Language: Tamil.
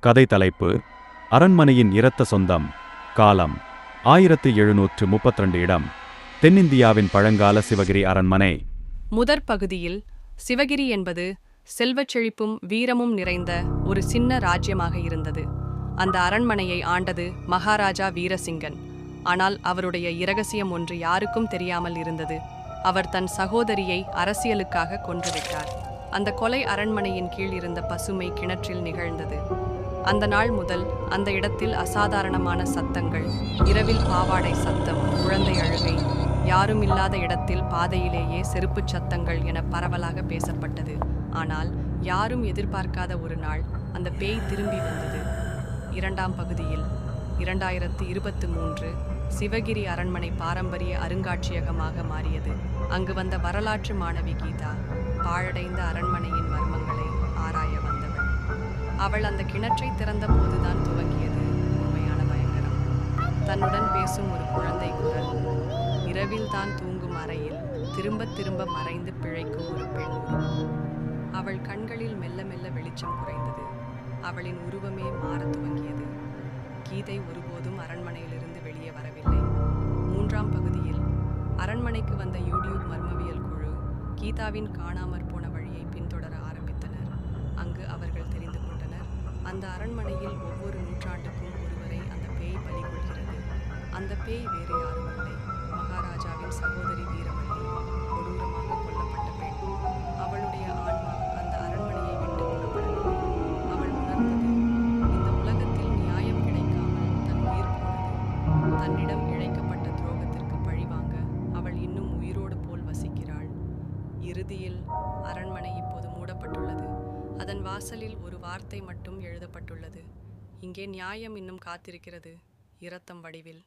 கதை தலைப்பு அரண்மனையின் இரத்த சொந்தம் காலம் ஆயிரத்து எழுநூற்று முப்பத்திரண்டு இடம் தென்னிந்தியாவின் பழங்கால சிவகிரி அரண்மனை. முதற் பகுதியில் சிவகிரி என்பது செல்வச் செழிப்பும் வீரமும் நிறைந்த ஒரு சின்ன ராஜ்யமாக இருந்தது. அந்த அரண்மனையை ஆண்டது மகாராஜா வீரசிங்கன். ஆனால் அவருடைய இரகசியம் ஒன்று யாருக்கும் தெரியாமல் இருந்தது. அவர் தன் சகோதரியை அரசியலுக்காக கொன்றுவிட்டார். அந்த கொலை அரண்மனையின் கீழ் இருந்த பசுமை கிணற்றில் நிகழ்ந்தது. அந்த நாள் முதல் அந்த இடத்தில் அசாதாரணமான சத்தங்கள். இரவில் பாவாடை சத்தம் குழந்தை அழுகை யாரும் இல்லாத இடத்தில் பாதையிலேயே செருப்புச் சத்தங்கள் என பரவலாக பேசப்பட்டது. ஆனால் யாரும் எதிர்பார்க்காத ஒரு நாள் அந்த பேய் திரும்பி வந்தது. இரண்டாம் பகுதியில் இரண்டாயிரத்து இருபத்து மூன்று சிவகிரி அரண்மனை பாரம்பரிய அருங்காட்சியகமாக மாறியது. அங்கு வந்த வரலாற்று மாணவி கீதா பாழடைந்த அரண்மனையின் அவள் அந்த கிணற்றை திறந்த போதுதான் துவங்கியது. உண்மையான பயங்கரம். தன்னுடன் பேசும் ஒரு குழந்தை குரல் இரவில் தான் தூங்கும் அறையில் திரும்ப திரும்ப மறைந்து பிழைக்கும் ஒரு பெண் அவள் கண்களில் மெல்ல மெல்ல வெளிச்சம் குறைந்தது. அவளின் உருவமே மாறத் துவங்கியது. கீதை ஒருபோதும் அரண்மனையிலிருந்து வெளியே வரவில்லை. மூன்றாம் பகுதியில் அரண்மனைக்கு வந்த யூடியூப் மர்மவியல் குழு கீதாவின் காணாமற் போன வழியை பின்தொடர ஆரம்பித்தனர். அங்கு அவர்கள் தெரிந்து அந்த அரண்மனையில் ஒவ்வொரு நூற்றாண்டுக்கும் ஒருவரை அந்த பேய் பலி கொள்கிறது. அந்த பேய் வேறு யாரும் இல்லை. மகாராஜாவின் சகோதரி வீரவல்லி கொடூரமாக கொல்லப்பட்ட பெண். அவளுடைய ஆன்மா அந்த அரண்மனையை விட்டு புறப்படவில்லை. அவள் உணர்ந்தது இந்த உலகத்தில் நியாயம் கிடைக்காமல் தன் உயிர் போனது. தன்னிடம் இழைக்கப்பட்ட துரோகத்திற்கு பழிவாங்க அவள் இன்னும் உயிரோடு போல் வசிக்கிறாள். இறுதியில் அரண்மனை இப்போது அதன் வாசலில் ஒரு வார்த்தை மட்டும் எழுதப்பட்டுள்ளது. இங்கே நியாயம் இன்னும் காத்திருக்கிறது. இரத்தம் வடிவில்.